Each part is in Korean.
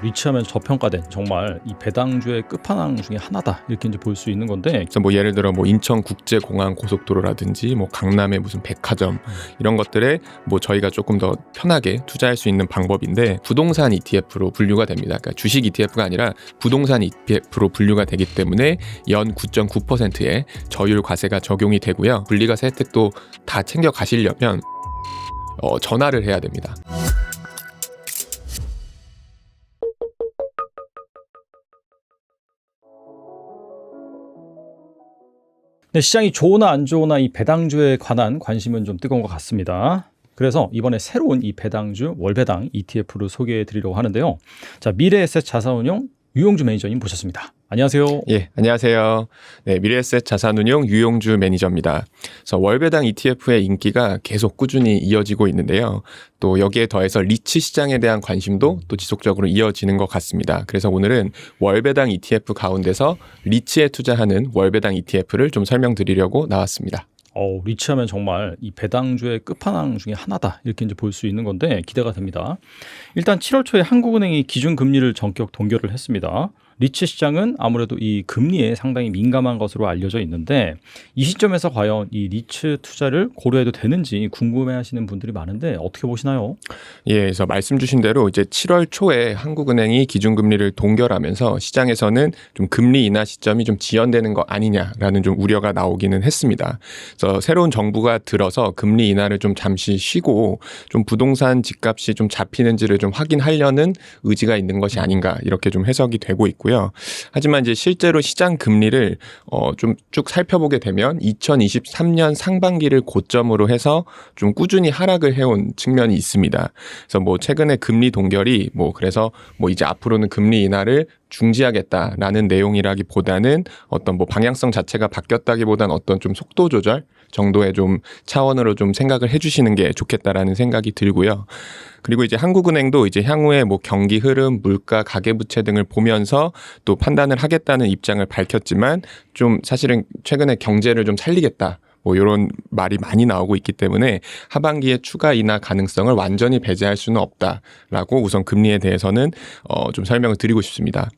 리치하면 저평가된 정말 이 배당주의 끝판왕 중에 하나다 이렇게 이제 볼 수 있는 건데 뭐 예를 들어 뭐 인천 국제공항 고속도로라든지 뭐 강남의 무슨 백화점 이런 것들에 뭐 저희가 조금 더 편하게 투자할 수 있는 방법인데 부동산 ETF로 분류가 됩니다. 그러니까 주식 ETF가 아니라 부동산 ETF로 분류가 되기 때문에 연 9.9%의 저율 과세가 적용이 되고요. 분리과세 혜택도 다 챙겨 가시려면 어, 전화를 해야 됩니다. 근데 시장이 좋으나 안 좋으나 이 배당주에 관한 관심은 좀 뜨거운 것 같습니다. 그래서 이번에 새로운 이 배당주 월배당 ETF를 소개해 드리려고 하는데요. 자, 미래에셋 자산운용 유용주 매니저님 모셨습니다. 안녕하세요. 예, 안녕하세요. 네, 미래에셋 자산운용 유용주 매니저입니다. 그래서 월배당 ETF의 인기가 계속 꾸준히 이어지고 있는데요. 또 여기에 더해서 리치 시장에 대한 관심도 또 지속적으로 이어지는 것 같습니다. 그래서 오늘은 월배당 ETF 가운데서 리치에 투자하는 월배당 ETF를 좀 설명드리려고 나왔습니다. 어, 리치하면 정말 이 배당주의 끝판왕 중에 하나다 이렇게 이제 볼 수 있는 건데 기대가 됩니다. 일단 7월 초에 한국은행이 기준 금리를 전격 동결을 했습니다. 리치 시장은 아무래도 이 금리에 상당히 민감한 것으로 알려져 있는데 이 시점에서 과연 이 리츠 투자를 고려해도 되는지 궁금해하시는 분들이 많은데 어떻게 보시나요? 예, 그래서 말씀 주신 대로 이제 7월 초에 한국은행이 기준금리를 동결하면서 시장에서는 좀 금리 인하 시점이 좀 지연되는 거 아니냐라는 좀 우려가 나오기는 했습니다. 그래서 새로운 정부가 들어서 금리 인하를 좀 잠시 쉬고 좀 부동산 집값이 좀 잡히는지를 좀 확인하려는 의지가 있는 것이 아닌가 이렇게 좀 해석이 되고 있고요. 하지만 이제 실제로 시장 금리를 어 좀 쭉 살펴보게 되면 2023년 상반기를 고점으로 해서 좀 꾸준히 하락을 해온 측면이 있습니다. 그래서 뭐 최근에 금리 동결이 뭐 그래서 뭐 이제 앞으로는 금리 인하를 중지하겠다라는 내용이라기보다는 어떤 뭐 방향성 자체가 바뀌었다기보다는 어떤 좀 속도 조절 정도의 좀 차원으로 좀 생각을 해주시는 게 좋겠다라는 생각이 들고요. 그리고 이제 한국은행도 이제 향후에 뭐 경기 흐름, 물가, 가계부채 등을 보면서 또 판단을 하겠다는 입장을 밝혔지만 좀 사실은 최근에 경제를 좀 살리겠다. 뭐 이런 말이 많이 나오고 있기 때문에 하반기에 추가 인하 가능성을 완전히 배제할 수는 없다라고 우선 금리에 대해서는 어 좀 설명을 드리고 싶습니다.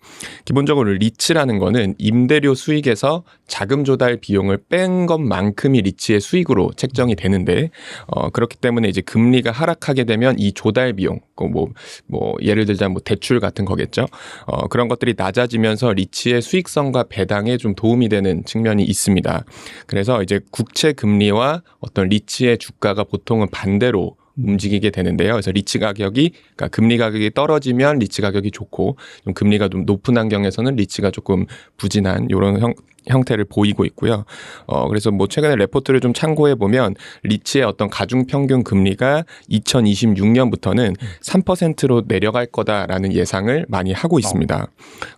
기본적으로 리츠라는 거는 임대료 수익에서 자금 조달 비용을 뺀 것만큼이 리츠의 수익으로 책정이 되는데 어 그렇기 때문에 이제 금리가 하락하게 되면 이 조달 비용 뭐뭐 뭐 예를 들자면 뭐 대출 같은 거겠죠. 어 그런 것들이 낮아지면서 리츠의 수익성과 배당에 좀 도움이 되는 측면이 있습니다. 그래서 이제 국채 금리와 어떤 리츠의 주가가 보통은 반대로 움직이게 되는데요. 그래서 리츠 가격이 그러니까 금리 가격이 떨어지면 리츠 가격이 좋고 좀 금리가 좀 높은 환경에서는 리츠가 조금 부진한 이런 형 형태를 보이고 있고요. 어, 그래서 뭐 최근에 레포트를 좀 참고해 보면 리츠의 어떤 가중 평균 금리가 2026년부터는 3%로 내려갈 거다라는 예상을 많이 하고 있습니다.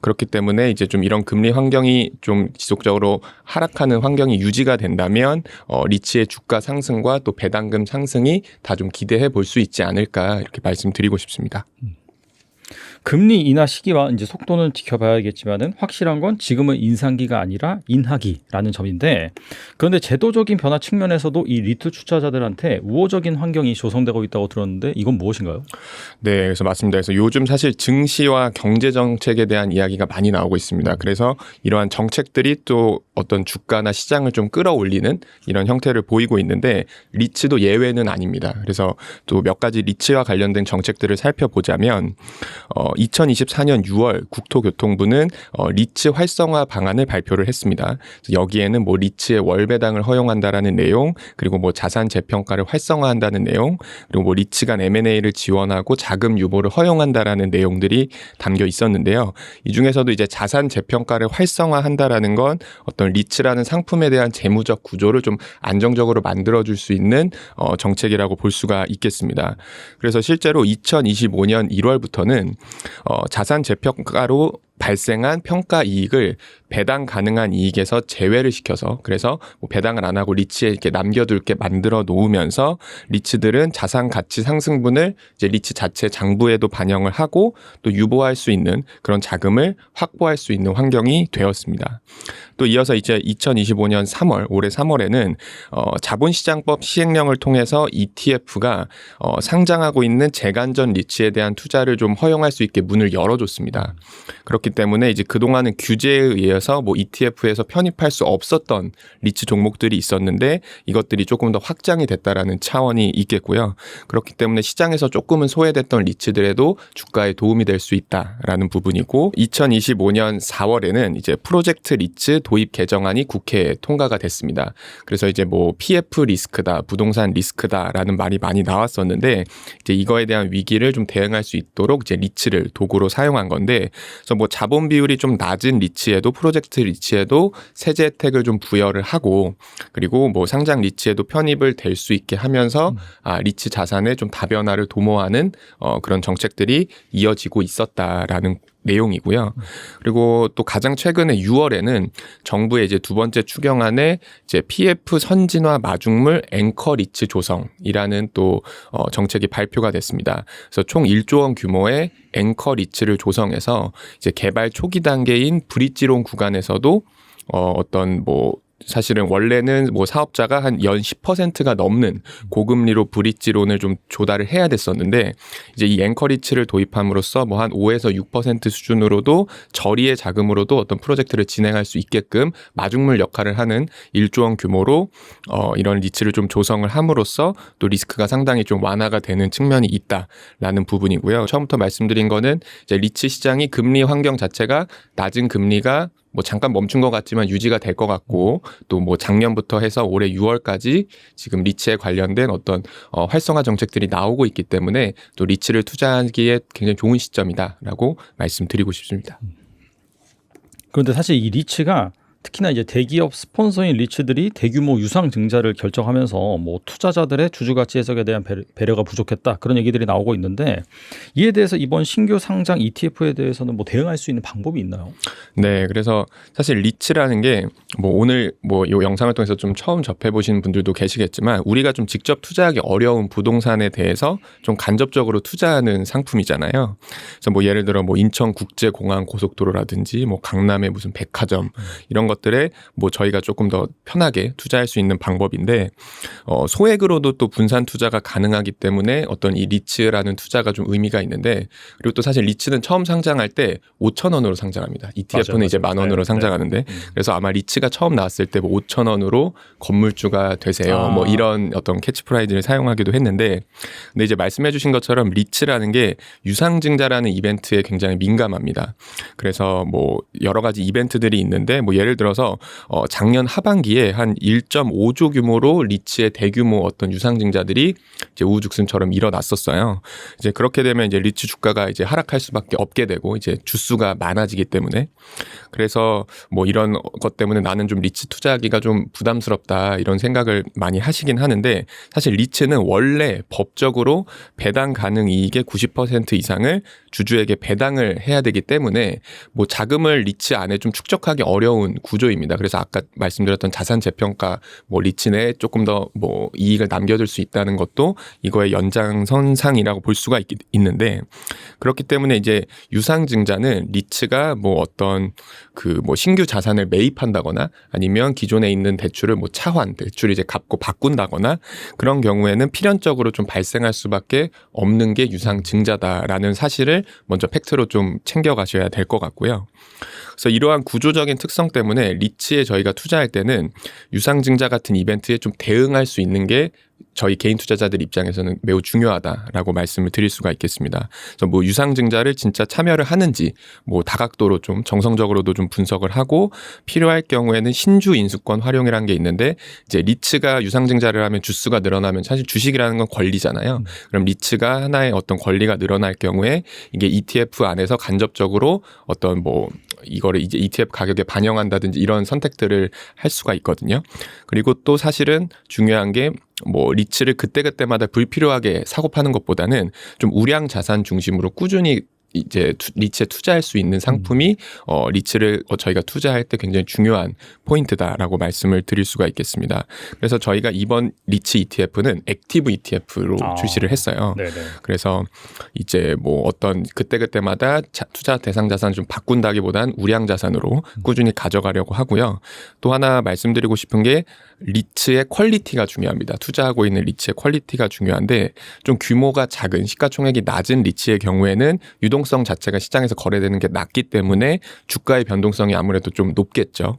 그렇기 때문에 이제 좀 이런 금리 환경이 좀 지속적으로 하락하는 환경이 유지가 된다면 어, 리츠의 주가 상승과 또 배당금 상승이 다 좀 기대해 볼 수 있지 않을까 이렇게 말씀드리고 싶습니다. 금리 인하 시기와 이제 속도는 지켜봐야겠지만은 확실한 건 지금은 인상기가 아니라 인하기라는 점인데 그런데 제도적인 변화 측면에서도 이 리트 투자자들한테 우호적인 환경이 조성되고 있다고 들었는데 이건 무엇인가요? 네, 그래서 맞습니다. 그래서 요즘 사실 증시와 경제 정책에 대한 이야기가 많이 나오고 있습니다. 그래서 이러한 정책들이 또 어떤 주가나 시장을 좀 끌어올리는 이런 형태를 보이고 있는데 리츠도 예외는 아닙니다. 그래서 또 몇 가지 리츠와 관련된 정책들을 살펴보자면 어 2024년 6월 국토교통부는 어 리츠 활성화 방안을 발표를 했습니다. 여기에는 뭐 리츠의 월배당을 허용한다라는 내용, 그리고 뭐 자산 재평가를 활성화한다는 내용, 그리고 뭐 리츠 간 M&A를 지원하고 자금 유보를 허용한다라는 내용들이 담겨 있었는데요. 이 중에서도 이제 자산 재평가를 활성화한다라는 건 어떤 리츠라는 상품에 대한 재무적 구조를 좀 안정적으로 만들어줄 수 있는 어, 정책이라고 볼 수가 있겠습니다. 그래서 실제로 2025년 1월부터는 어, 자산 재평가로 발생한 평가 이익을 배당 가능한 이익에서 제외를 시켜서 그래서 뭐 배당을 안 하고 리츠에 이렇게 남겨둘 게 만들어 놓으면서 리츠들은 자산 가치 상승분을 이제 리츠 자체 장부에도 반영을 하고 또 유보할 수 있는 그런 자금을 확보할 수 있는 환경이 되었습니다. 또 이어서 이제 2025년 3월 올해 3월에는 어, 자본시장법 시행령을 통해서 ETF가 어, 상장하고 있는 재간전 리츠에 대한 투자를 좀 허용할 수 있게 문을 열어줬습니다. 그렇 기 때문에 이제 그동안은 규제에 의해서 뭐 ETF에서 편입할 수 없었던 리츠 종목들이 있었는데 이것들이 조금 더 확장이 됐다라는 차원이 있겠고요. 그렇기 때문에 시장에서 조금은 소외됐던 리츠들에도 주가에 도움이 될 수 있다라는 부분이고 2025년 4월에는 이제 프로젝트 리츠 도입 개정안이 국회에 통과가 됐습니다. 그래서 이제 뭐 PF 리스크다, 부동산 리스크다라는 말이 많이 나왔었는데 이제 이거에 대한 위기를 좀 대응할 수 있도록 이제 리츠를 도구로 사용한 건데 그래서 뭐 자본 비율이 좀 낮은 리츠에도 프로젝트 리츠에도 세제 혜택을 좀 부여를 하고 그리고 뭐 상장 리츠에도 편입을 될 수 있게 하면서 아 리츠 자산의 좀 다변화를 도모하는 어 그런 정책들이 이어지고 있었다라는 내용이고요. 그리고 또 가장 최근에 6월에는 정부의 이제 두 번째 추경안에 이제 PF 선진화 마중물 앵커 리츠 조성이라는 또 어, 정책이 발표가 됐습니다. 그래서 총 1조 원 규모의 앵커 리츠를 조성해서 이제 개발 초기 단계인 브릿지론 구간에서도 어, 어떤 뭐 사실은 원래는 뭐 사업자가 한 연 10%가 넘는 고금리로 브릿지론을 좀 조달을 해야 됐었는데 이제 이 앵커리츠를 도입함으로써 뭐 한 5에서 6% 수준으로도 저리의 자금으로도 어떤 프로젝트를 진행할 수 있게끔 마중물 역할을 하는 1조 원 규모로 어 이런 리츠를 좀 조성을 함으로써 또 리스크가 상당히 좀 완화가 되는 측면이 있다라는 부분이고요. 처음부터 말씀드린 거는 이제 리츠 시장이 금리 환경 자체가 낮은 금리가 뭐 잠깐 멈춘 것 같지만 유지가 될 것 같고 또 뭐 작년부터 해서 올해 6월까지 지금 리츠에 관련된 어떤 어, 활성화 정책들이 나오고 있기 때문에 또 리츠를 투자하기에 굉장히 좋은 시점이다라고 말씀드리고 싶습니다. 그런데 사실 이 리츠가 특히나 이제 대기업 스폰서인 리츠들이 대규모 유상 증자를 결정하면서 뭐 투자자들의 주주 가치 해석에 대한 배려- 배려가 부족했다 그런 얘기들이 나오고 있는데 이에 대해서 이번 신규 상장 ETF에 대해서는 뭐 대응할 수 있는 방법이 있나요? 네, 그래서 사실 리츠라는 게 뭐 오늘 뭐 이 영상을 통해서 좀 처음 접해 보신 분들도 계시겠지만 우리가 좀 직접 투자하기 어려운 부동산에 대해서 좀 간접적으로 투자하는 상품이잖아요. 그래서 뭐 예를 들어 뭐 인천 국제공항 고속도로라든지 뭐 강남의 무슨 백화점 이런 것 들에 뭐 저희가 조금 더 편하게 투자할 수 있는 방법인데 어 소액으로도 또 분산 투자가 가능하기 때문에 어떤 이 리츠라는 투자가 좀 의미가 있는데 그리고 또 사실 리츠는 처음 상장할 때 5천 원으로 상장합니다. ETF는 맞아요, 이제. 만 원으로 네, 상장하는데 그래서 아마 리츠가 처음 나왔을 때 뭐 5천 원으로 건물주가 되세요. 아. 뭐 이런 어떤 캐치프라이즈를 사용하기도 했는데 근데 이제 말씀해주신 것처럼 리츠라는 게 유상증자라는 이벤트에 굉장히 민감합니다. 그래서 뭐 여러 가지 이벤트들이 있는데 뭐 예를 들어 서 어 작년 하반기에 한 1.5조 규모로 리츠의 대규모 어떤 유상증자들이 이제 우후죽순처럼 일어났었어요. 이제 그렇게 되면 이제 리츠 주가가 이제 하락할 수밖에 없게 되고 이제 주수가 많아지기 때문에 그래서 뭐 이런 것 때문에 나는 좀 리츠 투자하기가 좀 부담스럽다 이런 생각을 많이 하시긴 하는데 사실 리츠는 원래 법적으로 배당 가능 이익의 90% 이상을 주주에게 배당을 해야 되기 때문에 뭐 자금을 리츠 안에 좀 축적하기 어려운 구조입니다. 그래서 아까 말씀드렸던 자산 재평가 뭐 리츠 내에 조금 더 뭐 이익을 남겨둘 수 있다는 것도 이거의 연장선상이라고 볼 수가 있, 있는데 그렇기 때문에 이제 유상증자는 리츠가 뭐 어떤 그 뭐 신규 자산을 매입한다거나 아니면 기존에 있는 대출을 뭐 차환 대출을 이제 갚고 바꾼다거나 그런 경우에는 필연적으로 좀 발생할 수밖에 없는 게 유상증자다라는 사실을 먼저 팩트로 좀 챙겨 가셔야 될 것 같고요. 그래서 이러한 구조적인 특성 때문에 리츠에 저희가 투자할 때는 유상증자 같은 이벤트에 좀 대응할 수 있는 게 저희 개인 투자자들 입장에서는 매우 중요하다라고 말씀을 드릴 수가 있겠습니다. 그래서 뭐 유상증자를 진짜 참여를 하는지 뭐 다각도로 좀 정성적으로도 좀 분석을 하고 필요할 경우에는 신주 인수권 활용이라는 게 있는데 이제 리츠가 유상증자를 하면 주수가 늘어나면 사실 주식이라는 건 권리잖아요. 그럼 리츠가 하나의 어떤 권리가 늘어날 경우에 이게 ETF 안에서 간접적으로 어떤 뭐 이거를 이제 ETF 가격에 반영한다든지 이런 선택들을 할 수가 있거든요. 그리고 또 사실은 중요한 게 뭐 리츠를 그때그때마다 불필요하게 사고 파는 것보다는 좀 우량 자산 중심으로 꾸준히 이제 투- 리츠에 투자할 수 있는 상품이 어, 리츠를 어, 저희가 투자할 때 굉장히 중요한 포인트다라고 말씀을 드릴 수가 있겠습니다. 그래서 저희가 이번 리츠 ETF는 액티브 ETF로 아. 출시를 했어요. 네네. 그래서 이제 뭐 어떤 그때 그때마다 자- 투자 대상 자산 좀 바꾼다기보단 우량 자산으로 꾸준히 가져가려고 하고요. 또 하나 말씀드리고 싶은 게 리츠의 퀄리티가 중요합니다. 투자하고 있는 리츠의 퀄리티가 중요한데 좀 규모가 작은 시가총액이 낮은 리츠의 경우에는 유동 성 자체가 시장에서 거래되는 게 낮기 때문에 주가의 변동성이 아무래도 좀 높겠죠.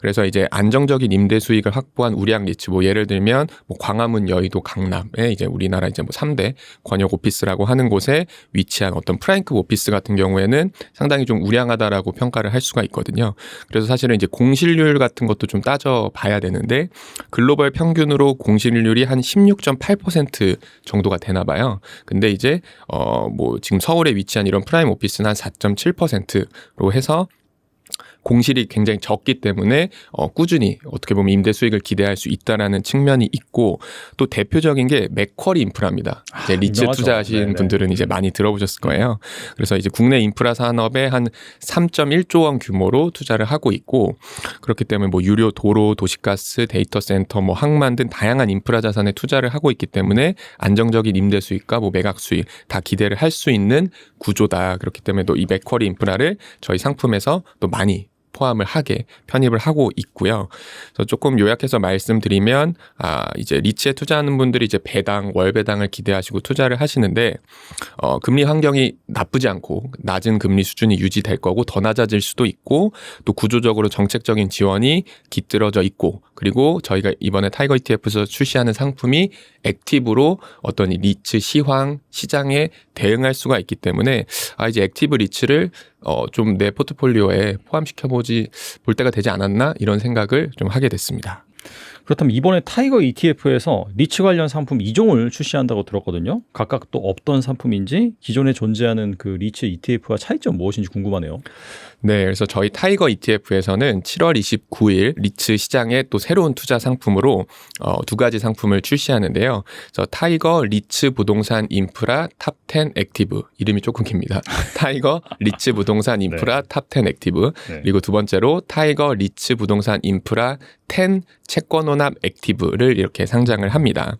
그래서 이제 안정적인 임대 수익을 확보한 우량 리츠 뭐 예를 들면 뭐 광화문, 여의도, 강남에 이제 우리나라 이제 뭐 3대 권역 오피스라고 하는 곳에 위치한 어떤 프라임급 오피스 같은 경우에는 상당히 좀 우량하다라고 평가를 할 수가 있거든요. 그래서 사실은 이제 공실률 같은 것도 좀 따져 봐야 되는데 글로벌 평균으로 공실률이 한 16.8% 정도가 되나 봐요. 근데 이제 어 뭐 지금 서울에 위치한 이런 프라임 오피스는 한 4.7%로 해서 공실이 굉장히 적기 때문에 어, 꾸준히 어떻게 보면 임대 수익을 기대할 수 있다라는 측면이 있고 또 대표적인 게 맥쿼리 인프라입니다. 이제 리츠. 투자하신 네네. 분들은 이제 많이 들어보셨을 거예요. 그래서 이제 국내 인프라 산업에 한 3.1조 원 규모로 투자를 하고 있고 그렇기 때문에 뭐 유료 도로, 도시가스, 데이터 센터, 뭐 항만 등 다양한 인프라 자산에 투자를 하고 있기 때문에 안정적인 임대 수익과 뭐 매각 수익 다 기대를 할 수 있는 구조다. 그렇기 때문에 또 이 맥쿼리 인프라를 저희 상품에서 또 많이 포함을 하게 편입을 하고 있고요. 그래서 조금 요약해서 말씀드리면 아 이제 리츠에 투자하는 분들이 이제 배당 월 배당을 기대하시고 투자를 하시는데 어 금리 환경이 나쁘지 않고 낮은 금리 수준이 유지될 거고 더 낮아질 수도 있고 또 구조적으로 정책적인 지원이 깃들어져 있고 그리고 저희가 이번에 타이거 ETF에서 출시하는 상품이 액티브로 어떤 이 리츠 시황 시장에 대응할 수가 있기 때문에 아 이제 액티브 리츠를 어 좀 내 포트폴리오에 포함시켜 보지 볼 때가 되지 않았나 이런 생각을 좀 하게 됐습니다. 그렇다면 이번에 타이거 ETF에서 리츠 관련 상품 2종을 출시한다고 들었거든요. 각각 또 어떤 상품인지 기존에 존재하는 그 리츠 ETF와 차이점 무엇인지 궁금하네요. 네, 그래서 저희 타이거 ETF에서는 7월 29일 리츠 시장에 또 새로운 투자 상품으로 어, 두 가지 상품을 출시하는데요. 그래서 타이거 리츠 부동산 인프라 탑10 액티브 이름이 조금 깁니다. 타이거 리츠 부동산 인프라 탑10 액티브 네. 그리고 두 번째로 타이거 리츠 부동산 인프라 10 채권 혼합 액티브를 이렇게 상장을 합니다.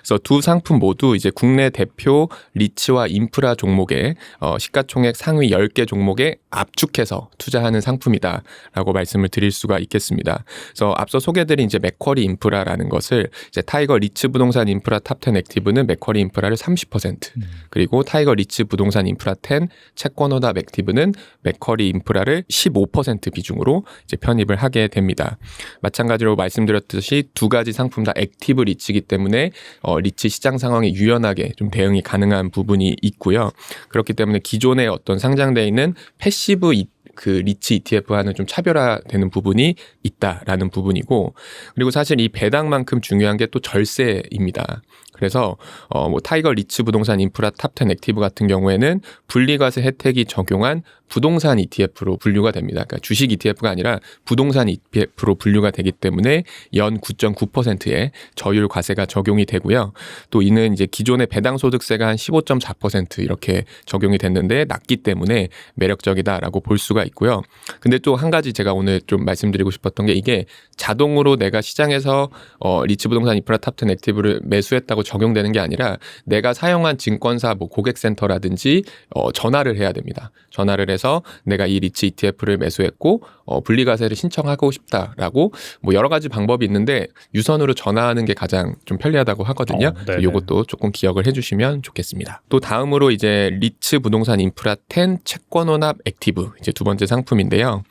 그래서 두 상품 모두 이제 국내 대표 리츠와 인프라 종목에 어, 시가총액 상위 10개 종목에 압축해서 투자하는 상품이다라고 말씀을 드릴 수가 있겠습니다. 그래서 앞서 소개드린 이제 맥쿼리 인프라라는 것을 이제 타이거 리츠 부동산 인프라 탑10 액티브는 맥쿼리 인프라를 30% 그리고 타이거 리츠 부동산 인프라 10 채권 혼합 액티브는 맥쿼리 인프라를 15% 비중으로 이제 편입을 하게 됩니다. 마찬가지로 말씀드렸듯이 두 가지 상품 다 액티브 리츠이기 때문에 어, 리츠 시장 상황에 유연하게 좀 대응이 가능한 부분이 있고요. 그렇기 때문에 기존에 어떤 상장돼 있는 패시브 이- 그 리츠 ETF와는 좀 차별화되는 부분이 있다라는 부분이고 그리고 사실 이 배당만큼 중요한 게 또 절세입니다. 그래서 어 뭐 타이거 리츠 부동산 인프라 탑10 액티브 같은 경우에는 분리과세 혜택이 적용한 부동산 ETF로 분류가 됩니다. 그러니까 주식 ETF가 아니라 부동산 ETF로 분류가 되기 때문에 연 9.9%의 저율 과세가 적용이 되고요. 또 이는 이제 기존의 배당 소득세가 한 15.4% 이렇게 적용이 됐는데 낮기 때문에 매력적이다라고 볼 수가 있고요. 근데 또 한 가지 제가 오늘 좀 말씀드리고 싶었던 게 이게 자동으로 내가 시장에서 어 리츠 부동산 인프라 탑10 액티브를 매수했다고 적용되는 게 아니라 내가 사용한 증권사 뭐 고객센터라든지 어 전화를 해야 됩니다. 전화를 해서 내가 이 리츠 ETF를 매수했고 어 분리과세를 신청하고 싶다라고 뭐 여러 가지 방법이 있는데 유선으로 전화하는 게 가장 좀 편리하다고 하거든요. 어. 요것도 조금 기억을 해주시면 좋겠습니다. 또 다음으로 이제 리츠 부동산 인프라 10 채권 혼합 액티브 이제 두 번째 상품인데요.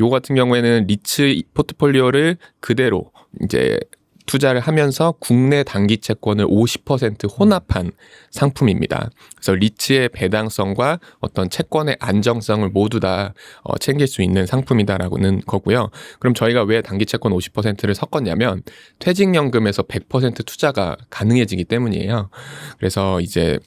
요 같은 경우에는 리츠 포트폴리오를 그대로 이제 투자를 하면서 국내 단기 채권을 50% 혼합한 상품입니다. 그래서 리츠의 배당성과 어떤 채권의 안정성을 모두 다 어, 챙길 수 있는 상품이다라고는 거고요. 그럼 저희가 왜 단기 채권 50%를 섞었냐면 퇴직연금에서 100% 투자가 가능해지기 때문이에요. 그래서 이제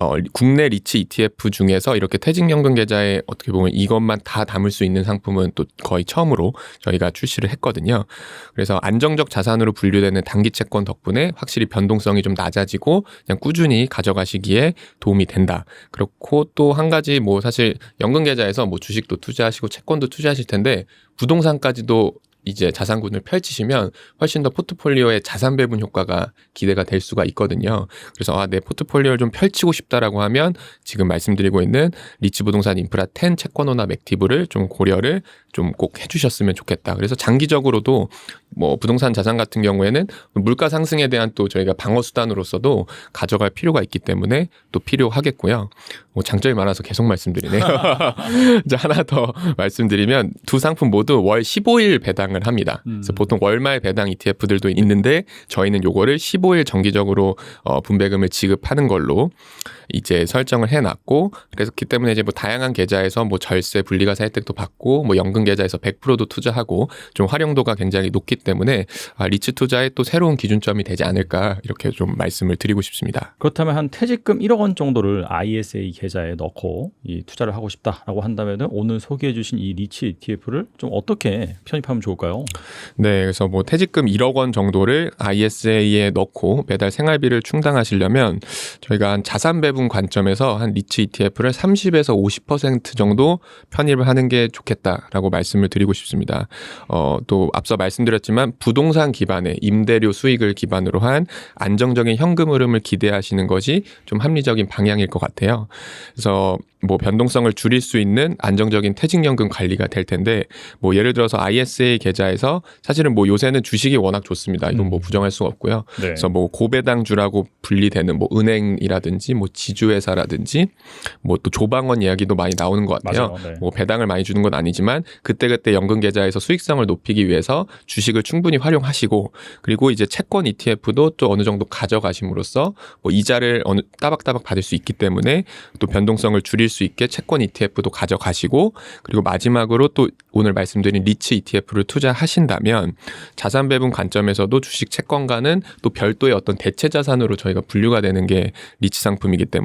어, 국내 리츠 ETF 중에서 이렇게 퇴직연금 계좌에 어떻게 보면 이것만 다 담을 수 있는 상품은 또 거의 처음으로 저희가 출시를 했거든요. 그래서 안정적 자산으로 분류 분류되는 단기 채권 덕분에 확실히 변동성이 좀 낮아지고 그냥 꾸준히 가져가시기에 도움이 된다. 그렇고 또 한 가지 뭐 사실 연금 계좌에서 뭐 주식도 투자하시고 채권도 투자하실 텐데 부동산까지도 이제 자산군을 펼치시면 훨씬 더 포트폴리오의 자산 배분 효과가 기대가 될 수가 있거든요. 그래서 아, 내 포트폴리오를 좀 펼치고 싶다라고 하면 지금 말씀드리고 있는 리츠 부동산 인프라 10 채권호납 액티브를 좀 고려를 좀 꼭 해주셨으면 좋겠다. 그래서 장기적으로도 뭐 부동산 자산 같은 경우에는 물가 상승에 대한 또 저희가 방어 수단으로서도 가져갈 필요가 있기 때문에 또 필요하겠고요. 뭐 장점이 많아서 계속 말씀드리네요. 이제 하나 더 말씀드리면 두 상품 모두 월 15일 배당을 합니다. 그래서 보통 월말 배당 ETF들도 있는데 저희는 요거를 15일 정기적으로 어, 분배금을 지급하는 걸로 이제 설정을 해놨고 그래서기 때문에 이제 뭐 다양한 계좌에서 뭐 절세 분리가세 혜택도 받고 뭐 연금 계좌에서 100%도 투자하고 좀 활용도가 굉장히 높기 때문에 아, 리츠 투자의 또 새로운 기준점이 되지 않을까 이렇게 좀 말씀을 드리고 싶습니다. 그렇다면 한 퇴직금 1억 원 정도를 ISA 계좌에 넣고 이 투자를 하고 싶다라고 한다면은 오늘 소개해 주신 이 리치 ETF를 좀 어떻게 편입하면 좋을까요? 네, 그래서 뭐 퇴직금 1억 원 정도를 ISA에 넣고 매달 생활비를 충당하시려면 저희가 한 자산 배분 관점에서 한 리츠 ETF를 30에서 50% 정도 편입을 하는 게 좋겠다라고 말씀을 드리고 싶습니다. 어, 또 앞서 말씀드렸지만 부동산 기반의 임대료 수익을 기반으로 한 안정적인 현금 흐름을 기대하시는 것이 좀 합리적인 방향일 것 같아요. 그래서 뭐 변동성을 줄일 수 있는 안정적인 퇴직연금 관리가 될 텐데 뭐 예를 들어서 ISA 계좌에서 사실은 뭐 요새는 주식이 워낙 좋습니다. 이건 뭐 부정할 수가 없고요. 네. 그래서 뭐 고배당주라고 분리되는 뭐 은행이라든지 뭐 지 주회사라든지 뭐 또 조방원 이야기도 많이 나오는 것 같아요. 맞아요. 네. 뭐 배당을 많이 주는 건 아니지만 그때그때 연금 계좌에서 수익성을 높이기 위해서 주식을 충분히 활용하시고 그리고 이제 채권 ETF도 또 어느 정도 가져가심으로써 뭐 이자를 어느 따박따박 받을 수 있기 때문에 또 변동성을 줄일 수 있게 채권 ETF도 가져가시고 그리고 마지막으로 또 오늘 말씀드린 리츠 ETF를 투자하신다면 자산 배분 관점에서도 주식 채권과는 또 별도의 어떤 대체 자산으로 저희가 분류가 되는 게 리츠 상품이기 때문에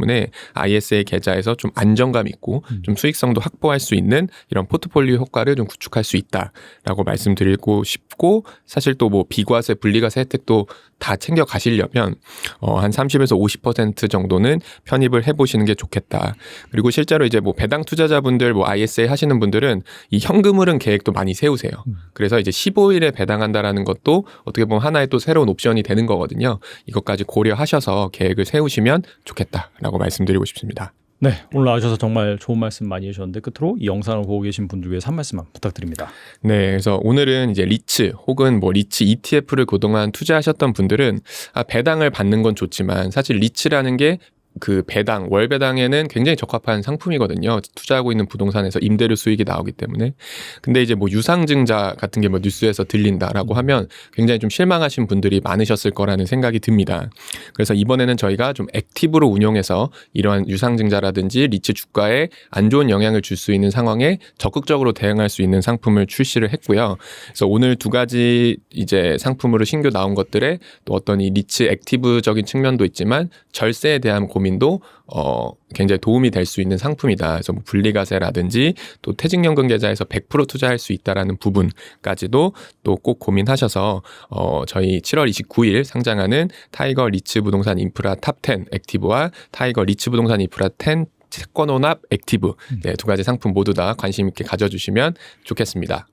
ISA 계좌에서 좀 안정감 있고 좀 수익성도 확보할 수 있는 이런 포트폴리오 효과를 좀 구축할 수 있다라고 말씀드리고 싶고 사실 또 뭐 비과세 분리과세 혜택도 다 챙겨 가시려면 어 한 30에서 50% 정도는 편입을 해 보시는 게 좋겠다. 그리고 실제로 이제 뭐 배당 투자자분들 뭐 ISA 하시는 분들은 이 현금 흐름 계획도 많이 세우세요. 그래서 이제 15일에 배당한다라는 것도 어떻게 보면 하나의 또 새로운 옵션이 되는 거거든요. 이것까지 고려하셔서 계획을 세우시면 좋겠다라고 말씀드리고 싶습니다. 네, 오늘 나와주셔서 정말 좋은 말씀 많이 해주셨는데 끝으로 이 영상을 보고 계신 분들 위해서 한 말씀만 부탁드립니다. 네, 그래서 오늘은 이제 리츠 혹은 뭐 리츠 ETF를 그동안 투자하셨던 분들은 아, 배당을 받는 건 좋지만 사실 리츠라는 게 그 배당, 월 배당에는 굉장히 적합한 상품이거든요. 투자하고 있는 부동산에서 임대료 수익이 나오기 때문에. 근데 이제 뭐 유상증자 같은 게 뭐 뉴스에서 들린다라고 하면 굉장히 좀 실망하신 분들이 많으셨을 거라는 생각이 듭니다. 그래서 이번에는 저희가 좀 액티브로 운용해서 이러한 유상증자라든지 리츠 주가에 안 좋은 영향을 줄 수 있는 상황에 적극적으로 대응할 수 있는 상품을 출시를 했고요. 그래서 오늘 두 가지 이제 상품으로 신규 나온 것들에 또 어떤 이 리츠 액티브적인 측면도 있지만 절세에 대한 고민 도 어 굉장히 도움이 될 수 있는 상품이다. 그래서 뭐 분리과세라든지 또 퇴직연금 계좌에서 100% 투자할 수 있다라는 부분까지도 또 꼭 고민하셔서 어 저희 7월 29일 상장하는 타이거 리츠 부동산 인프라 탑10 액티브와 타이거 리츠 부동산 인프라 10 채권 혼합 액티브 네, 두 가지 상품 모두 다 관심 있게 가져주시면 좋겠습니다.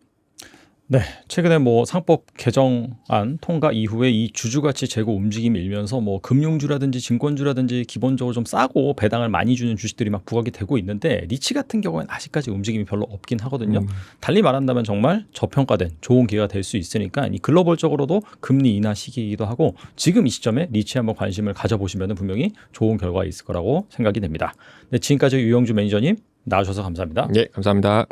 네, 최근에 뭐 상법 개정안 통과 이후에 이 주주가치 재고 움직임이 일면서 뭐 금융주라든지 증권주라든지 기본적으로 좀 싸고 배당을 많이 주는 주식들이 막 부각이 되고 있는데 리치 같은 경우에는 아직까지 움직임이 별로 없긴 하거든요. 음. 달리 말한다면 정말 저평가된 좋은 기회가 될 수 있으니까 이 글로벌적으로도 금리 인하 시기이기도 하고 지금 이 시점에 리치 한번 관심을 가져보시면 분명히 좋은 결과가 있을 거라고 생각이 됩니다. 네, 지금까지 유영주 매니저님 나와주셔서 감사합니다. 예, 감사합니다.